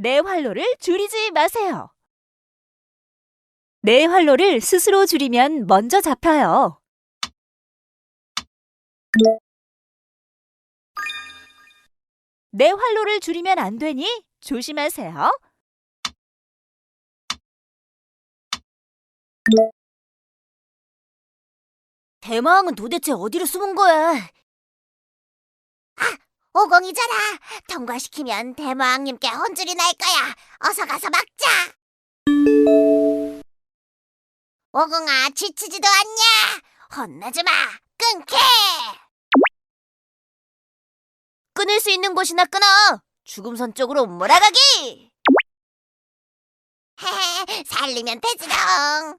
내 활로를 줄이지 마세요. 내 활로를 스스로 줄이면 먼저 잡혀요. 내 활로를 줄이면 안 되니 조심하세요. 대마왕은 도대체 어디로 숨은 거야? 아, 오공이잖아. 통과시키면 대마왕님께 혼쭐이 날 거야. 어서 가서 막자. 오공아, 지치지도 않냐? 혼내지 마. 끊게. 끊을 수 있는 곳이나 끊어. 죽음선 쪽으로 몰아가기. 헤헤, 살리면 되지롱.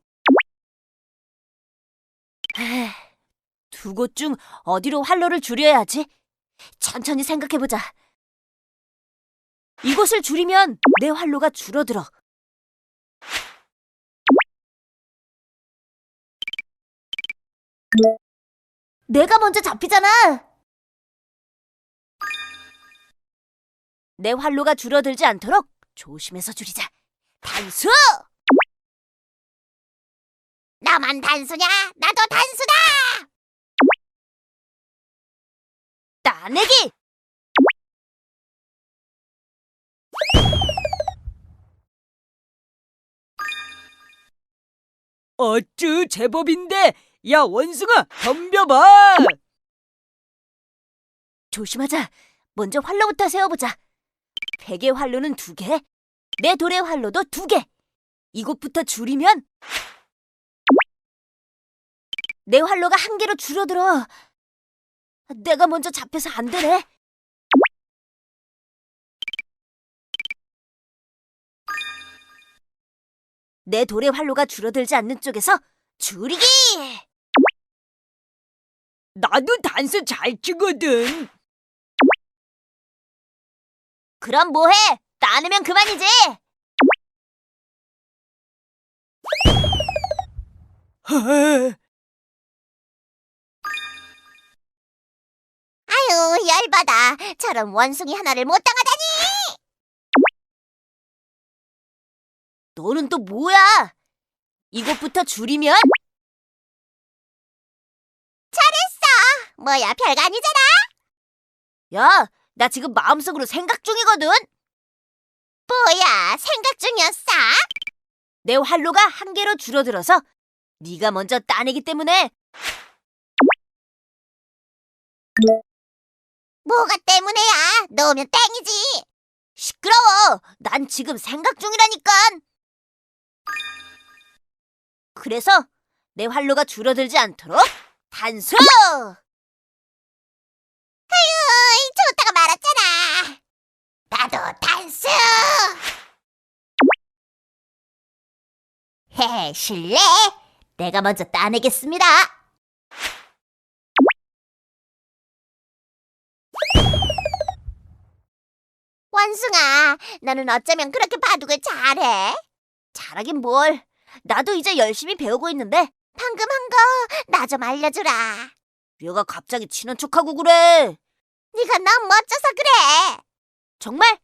두 곳 중 어디로 활로를 줄여야지? 천천히 생각해보자. 이곳을 줄이면 내 활로가 줄어들어. 내가 먼저 잡히잖아. 내 활로가 줄어들지 않도록 조심해서 줄이자. 단수! 나만 단수냐? 나도 단수다! 따내기! 어쭈 제법인데 야 원숭아 덤벼봐 조심하자. 먼저 활로부터 세워보자. 백의 활로는 두 개, 내 돌의 활로도 두 개. 이곳부터 줄이면 내 활로가 한 개로 줄어들어. 내가 먼저 잡혀서 안 되네. 내 돌의 활로가 줄어들지 않는 쪽에서 줄이기! 나도 단수 잘 치거든 그럼 뭐해? 따내면 그만이지. 허 열받아. 저런 원숭이 하나를 못 당하다니! 너는 또 뭐야? 이곳부터 줄이면? 잘했어! 뭐야, 별거 아니잖아? 야, 나 지금 마음속으로 생각 중이거든? 뭐야, 생각 중이었어? 내 활로가 한 개로 줄어들어서 네가 먼저 따내기 때문에 뭐가 때문에야? 넣으면 땡이지. 시끄러워. 난 지금 생각 중이라니까. 그래서 내 활로가 줄어들지 않도록 단수. 아유, 좋다가 말았잖아. 나도 단수. 헤, 실례. 내가 먼저 따내겠습니다. 원숭아, 너는 어쩌면 그렇게 바둑을 잘해? 잘하긴 뭘. 나도 이제 열심히 배우고 있는데 방금 한 거 나 좀 알려주라. 얘가 갑자기 친한 척하고 그래. 네가 너무 멋져서 그래. 정말?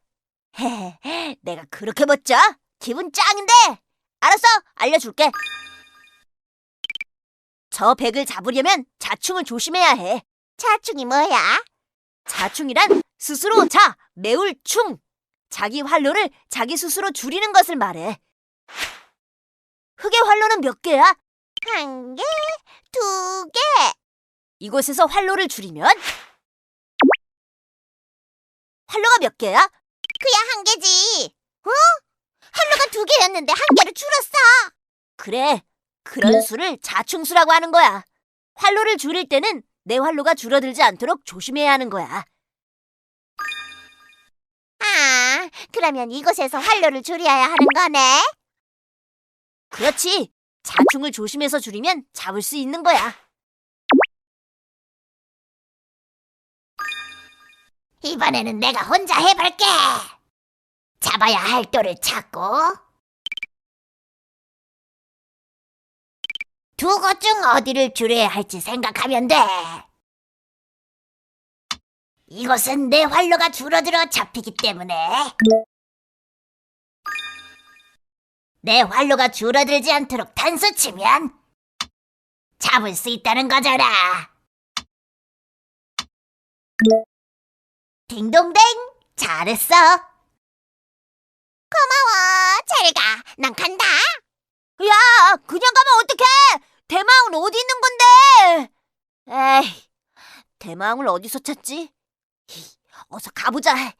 헤헤, 내가 그렇게 멋져? 기분 짱인데. 알았어, 알려줄게. 저 백을 잡으려면 자충을 조심해야 해. 자충이 뭐야? 자충이란 스스로 자, 매울 충. 자기 활로를 자기 스스로 줄이는 것을 말해. 흑의 활로는 몇 개야? 한 개, 두 개. 이곳에서 활로를 줄이면 활로가 몇 개야? 그야 한 개지. 어? 활로가 두 개였는데 한 개로 줄었어. 그래. 그런 수를 자충수라고 하는 거야. 활로를 줄일 때는 내 활로가 줄어들지 않도록 조심해야 하는 거야. 아, 그러면 이곳에서 활로를 줄여야 하는 거네? 그렇지. 자충을 조심해서 줄이면 잡을 수 있는 거야. 이번에는 내가 혼자 해볼게. 잡아야 할 돌을 찾고 두 곳 중 어디를 줄여야 할지 생각하면 돼. 이곳은 내 활로가 줄어들어 잡히기 때문에 내 활로가 줄어들지 않도록 단수 치면 잡을 수 있다는 거잖아. 딩동댕, 잘했어. 고마워, 잘 가. 난 간다. 야, 그냥 가면 어떡해? 대망은 어디 있는 건데? 에이, 대망을 어디서 찾지? 어서 가보자.